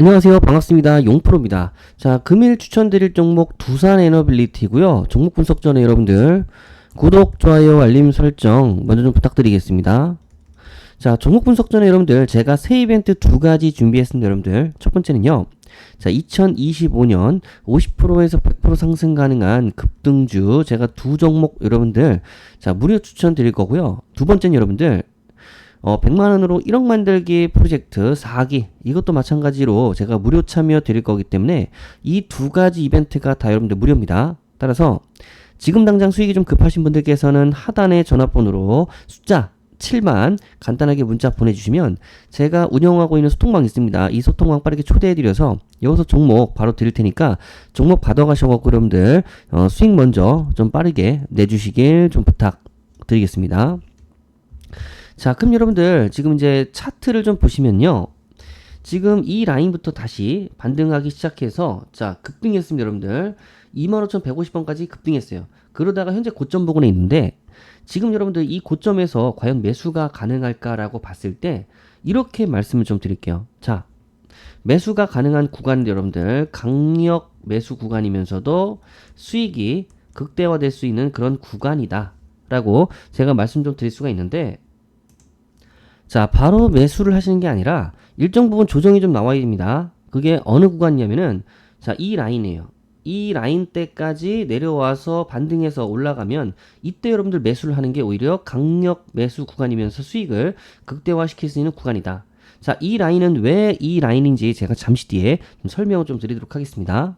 안녕하세요. 반갑습니다. 용프로입니다. 자, 금일 추천드릴 종목 두산 에너빌리티고요. 종목 분석 전에 여러분들 구독, 좋아요, 알림 설정 먼저 좀 부탁드리겠습니다. 자, 종목 분석 전에 여러분들 제가 새 이벤트 두 가지 준비했습니다. 여러분들 첫 번째는요. 자, 2025년 50%에서 100% 상승 가능한 급등주 제가 두 종목 여러분들 자, 무료 추천 드릴 거고요. 두 번째는 여러분들 어, 100만 원으로 1억 만들기 프로젝트 4기 이것도 마찬가지로 제가 무료 참여 드릴 거기 때문에 이 두 가지 이벤트가 다 여러분들 무료입니다. 따라서 지금 당장 수익이 좀 급하신 분들께서는 하단의 전화번호로 숫자 7만 간단하게 문자 보내주시면 제가 운영하고 있는 소통방 있습니다. 이 소통방 빠르게 초대해드려서 여기서 종목 바로 드릴 테니까 종목 받아가셔갖고 여러분들 어, 수익 먼저 좀 빠르게 내주시길 좀 부탁드리겠습니다. 자, 그럼 여러분들 지금 이제 차트를 좀 보시면요. 지금 이 라인부터 다시 반등하기 시작해서 자, 급등했습니다, 여러분들. 25,150원까지 급등했어요. 그러다가 현재 고점 부근에 있는데 지금 여러분들 이 고점에서 과연 매수가 가능할까라고 봤을 때 이렇게 말씀을 좀 드릴게요. 자, 매수가 가능한 구간 여러분들 강력 매수 구간이면서도 수익이 극대화될 수 있는 그런 구간이다라고 제가 말씀 좀 드릴 수가 있는데 자, 바로 매수를 하시는 게 아니라 일정 부분 조정이 좀 나와야 됩니다. 그게 어느 구간이냐면은 자, 이 라인이에요. 이 라인 때까지 내려와서 반등해서 올라가면 이때 여러분들 매수를 하는 게 오히려 강력 매수 구간이면서 수익을 극대화시킬 수 있는 구간이다. 자, 이 라인은 왜 이 라인인지 제가 잠시 뒤에 좀 설명을 좀 드리도록 하겠습니다.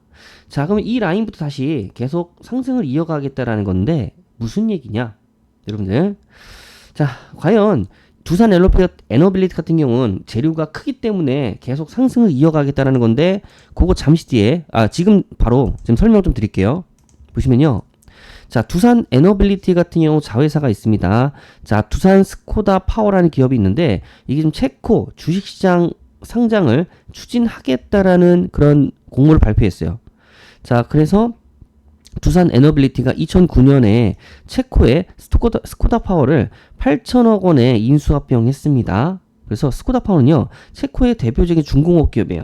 자, 그러면 이 라인부터 다시 계속 상승을 이어가겠다라는 건데 무슨 얘기냐? 여러분들. 자, 과연 두산 에너빌리티 같은 경우는 재료가 크기 때문에 계속 상승을 이어가겠다라는 건데 그거 잠시 뒤에 아 지금 바로 지금 설명 좀 드릴게요. 보시면요. 자, 두산 에너빌리티 같은 경우 자회사가 있습니다. 자, 두산 스코다 파워라는 기업이 있는데 이게 좀 체코 주식시장 상장을 추진하겠다라는 그런 공모를 발표했어요. 자, 그래서 두산 에너빌리티가 2009년에 체코의 스코다, 스코다 파워를 8천억 원에 인수합병했습니다. 그래서 스코다 파워는요, 체코의 대표적인 중공업 기업이에요.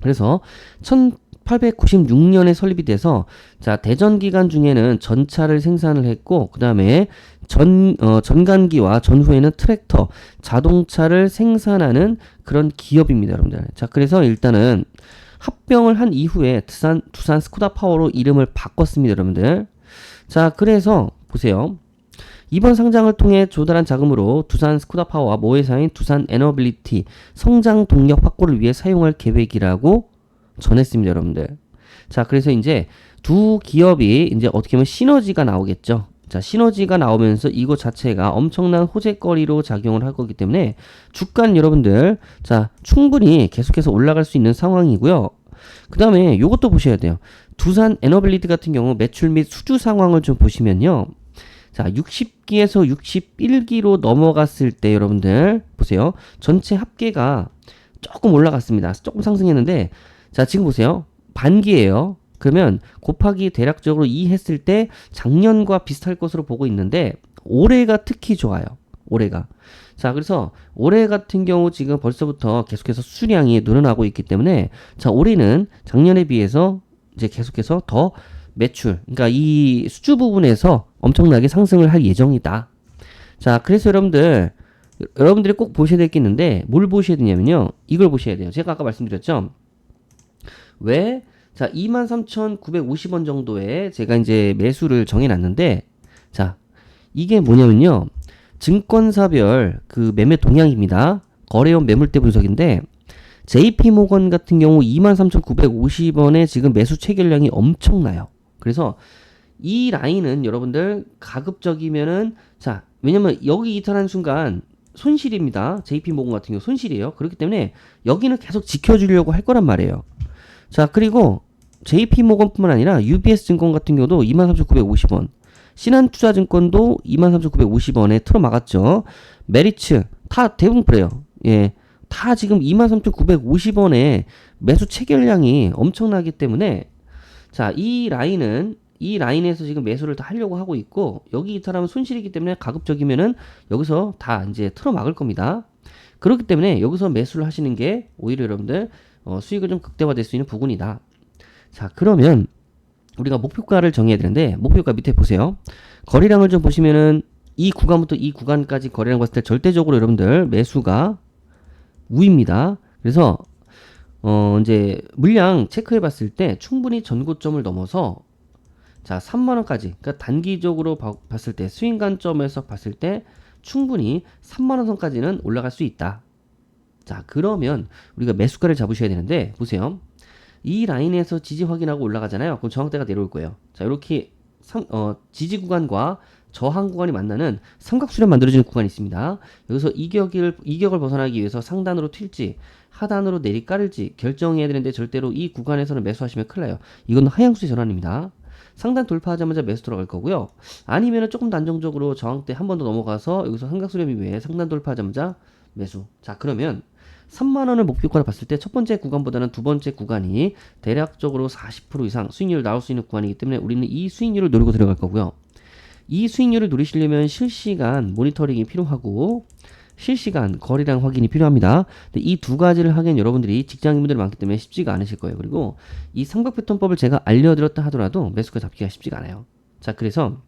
그래서 1896년에 설립이 돼서 자 대전 기간 중에는 전차를 생산을 했고 그 다음에 전 어, 전간기와 전후에는 트랙터, 자동차를 생산하는 그런 기업입니다, 여러분들. 자 그래서 일단은 합병을 한 이후에 두산, 두산 스코다 파워로 이름을 바꿨습니다, 여러분들. 자, 그래서 보세요. 이번 상장을 통해 조달한 자금으로 두산 스코다 파워와 모회사인 두산 에너빌리티 성장 동력 확보를 위해 사용할 계획이라고 전했습니다, 여러분들. 자, 그래서 이제 두 기업이 이제 어떻게 보면 시너지가 나오겠죠. 자, 시너지가 나오면서 이거 자체가 엄청난 호재거리로 작용을 할 거기 때문에 주가는 여러분들, 자, 충분히 계속해서 올라갈 수 있는 상황이고요. 그 다음에 이것도 보셔야 돼요. 두산 에너빌리티 같은 경우 매출 및 수주 상황을 좀 보시면요. 자, 60기에서 61기로 넘어갔을 때 여러분들 보세요. 전체 합계가 조금 올라갔습니다. 조금 상승했는데 자, 지금 보세요. 반기예요. 그러면 곱하기 대략적으로 2 했을 때 작년과 비슷할 것으로 보고 있는데 올해가 특히 좋아요. 올해가. 자, 그래서 올해 같은 경우 지금 벌써부터 계속해서 수량이 늘어나고 있기 때문에 자, 올해는 작년에 비해서 이제 계속해서 더 매출, 그러니까 이 수주 부분에서 엄청나게 상승을 할 예정이다. 자, 그래서 여러분들 여러분들이 꼭 보셔야 될 게 있는데 뭘 보셔야 되냐면요. 이걸 보셔야 돼요. 제가 아까 말씀드렸죠. 왜 자, 23,950원 정도에 제가 이제 매수를 정해놨는데, 자, 이게 뭐냐면요. 증권사별 그 매매 동향입니다. 거래원 매물대 분석인데, JP 모건 같은 경우 23,950원에 지금 매수 체결량이 엄청나요. 그래서 이 라인은 여러분들 가급적이면은, 자, 왜냐면 여기 이탈한 순간 손실입니다. JP 모건 같은 경우 손실이에요. 그렇기 때문에 여기는 계속 지켜주려고 할 거란 말이에요. 자, 그리고 JP모건뿐만 아니라 UBS 증권 같은 경우도 23,950원, 신한투자증권도 23,950원에 틀어 막았죠. 메리츠 다 대부분 그래요. 예. 다 지금 23,950원에 매수 체결량이 엄청나기 때문에 자, 이 라인은 이 라인에서 지금 매수를 다 하려고 하고 있고 여기 이탈하면 손실이기 때문에 가급적이면은 여기서 다 이제 틀어 막을 겁니다. 그렇기 때문에 여기서 매수를 하시는 게 오히려 여러분들 어, 수익을 좀 극대화될 수 있는 부분이다. 자, 그러면 우리가 목표가를 정해야 되는데 목표가 밑에 보세요. 거래량을 좀 보시면은 이 구간부터 이 구간까지 거래량 봤을 때 절대적으로 여러분들 매수가 우입니다. 그래서 어 이제 물량 체크해 봤을 때 충분히 전고점을 넘어서 자 3만 원까지 그러니까 단기적으로 봐- 봤을 때 스윙 관점에서 봤을 때 충분히 3만 원 선까지는 올라갈 수 있다. 자 그러면 우리가 매수가를 잡으셔야 되는데 보세요. 이 라인에서 지지 확인하고 올라가잖아요. 그럼 저항대가 내려올 거예요. 자 이렇게 삼- 어, 지지 구간과 저항 구간이 만나는 삼각수렴 만들어지는 구간이 있습니다. 여기서 이격을 이격을 벗어나기 위해서 상단으로 튈지 하단으로 내리 깔을지 결정해야 되는데 절대로 이 구간에서는 매수하시면 큰일 나요. 이건 하향수의 전환입니다. 상단 돌파하자마자 매수 들어갈 거고요. 아니면은 조금 더 안정적으로 저항대 한 번 더 넘어가서 여기서 삼각수렴 이후에 상단 돌파하자마자 매수. 자 그러면 3만 원을 목표가로 봤을 때 첫 번째 구간보다는 두 번째 구간이 대략적으로 40% 이상 수익률 나올 수 있는 구간이기 때문에 우리는 이 수익률을 노리고 들어갈 거고요. 이 수익률을 누리시려면 실시간 모니터링이 필요하고 실시간 거래량 확인이 필요합니다. 이 두 가지를 하기엔 여러분들이 직장인분들이 많기 때문에 쉽지가 않으실 거예요. 그리고 이 삼각 패턴법을 제가 알려드렸다 하더라도 매수가 잡기가 쉽지가 않아요. 자, 그래서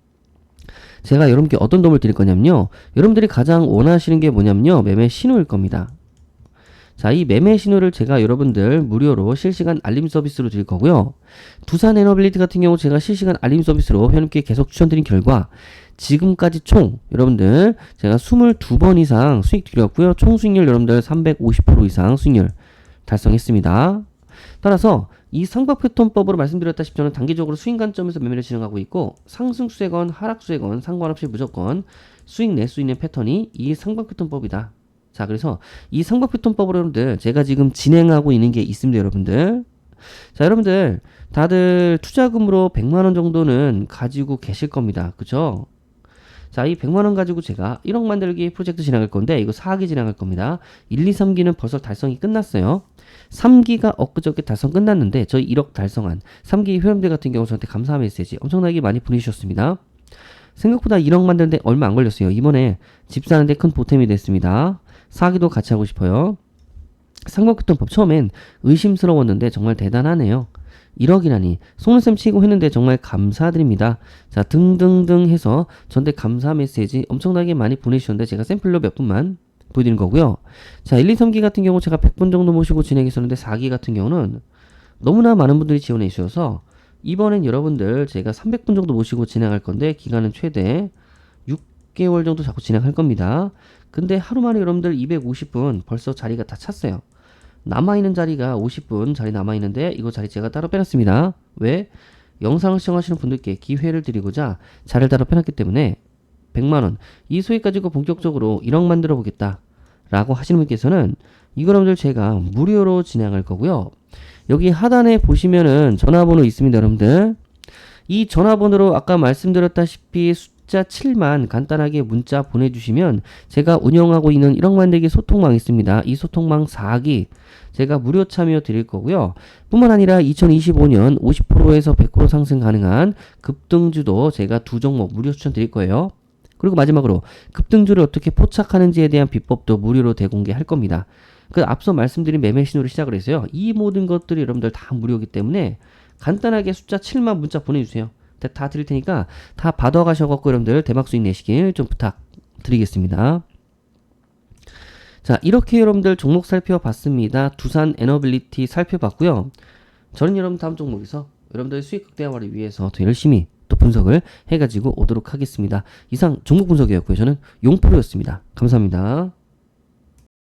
제가 여러분께 어떤 도움을 드릴 거냐면요. 여러분들이 가장 원하시는 게 뭐냐면요. 매매 신호일 겁니다. 자, 이 매매 신호를 제가 여러분들 무료로 실시간 알림 서비스로 드릴 거고요. 두산 에너빌리티 같은 경우 제가 실시간 알림 서비스로 회원님께 계속 추천드린 결과 지금까지 총 여러분들 제가 22번 이상 수익 드렸고요. 총 수익률 여러분들 350% 이상 수익률 달성했습니다. 따라서 이 상박 패턴법으로 말씀드렸다시피 저는 단기적으로 수익 관점에서 매매를 진행하고 있고 상승 수익건 하락 수익건 상관없이 무조건 수익 낼 수 있는 패턴이 이 상박 패턴법이다. 자, 그래서 이 패턴법으로 여러분들 제가 지금 진행하고 있는 게 있습니다, 여러분들. 자, 여러분들 다들 투자금으로 100만 원 정도는 가지고 계실 겁니다. 그죠? 자, 이 100만 원 가지고 제가 1억 만들기 프로젝트 진행할 건데 이거 4기 진행할 겁니다. 1, 2, 3기는 벌써 달성이 끝났어요. 3기가 엊그저께 달성 끝났는데 저희 1억 달성한 3기 회원들 같은 경우 저한테 감사 메시지 엄청나게 많이 보내주셨습니다. 생각보다 1억 만드는데 얼마 안 걸렸어요. 이번에 집 사는데 큰 보탬이 됐습니다. 4기도 같이 하고 싶어요. 상관급통법 처음엔 의심스러웠는데 정말 대단하네요. 1억이라니 속눈썹 치고 했는데 정말 감사드립니다. 자 등등등 해서 전대 감사 메시지 엄청나게 많이 보내주셨는데 제가 샘플로 몇 분만 보여드린 거고요. 자 1, 2, 3기 같은 경우 제가 100분 정도 모시고 진행했었는데 4기 같은 경우는 너무나 많은 분들이 지원해 주셔서 이번엔 여러분들 제가 300분 정도 모시고 진행할 건데 기간은 최대 6개월 정도 자꾸 진행할 겁니다. 근데 하루 만에 여러분들 250분 벌써 자리가 다 찼어요. 남아있는 자리가 50분 자리 남아있는데 이거 자리 제가 따로 빼놨습니다. 왜? 영상을 시청하시는 분들께 기회를 드리고자 자리를 따로 빼놨기 때문에 100만원 이 소액 가지고 본격적으로 1억 만들어 보겠다 라고 하시는 분께서는 이거 여러분들 제가 무료로 진행할 거고요. 여기 하단에 보시면은 전화번호 있습니다 여러분들 이 전화번호로 아까 말씀드렸다시피 숫자 7만 간단하게 문자 보내주시면 제가 운영하고 있는 1억 만들기 소통망 있습니다. 이 소통망 4기 제가 무료 참여 드릴 거고요. 뿐만 아니라 2025년 50%에서 100% 상승 가능한 급등주도 제가 두 종목 무료 추천 드릴 거예요. 그리고 마지막으로 급등주를 어떻게 포착하는지에 대한 비법도 무료로 대공개할 겁니다. 그 앞서 말씀드린 매매 신호를 시작을 해서요. 이 모든 것들이 여러분들 다 무료이기 때문에 간단하게 숫자 7만 문자 보내주세요. 다- 다 드릴 테니까 다 받아가셔갖고 여러분들 대박 수익 내시길 좀 부탁드리겠습니다. 자, 이렇게 여러분들 종목 살펴봤습니다. 두산 에너빌리티 살펴봤고요. 저는 여러분 다음 종목에서 여러분들 수익 극대화를 위해서 더 열심히 또 분석을 해가지고 오도록 하겠습니다. 이상 종목 분석이었고요. 저는 용프로였습니다. 감사합니다.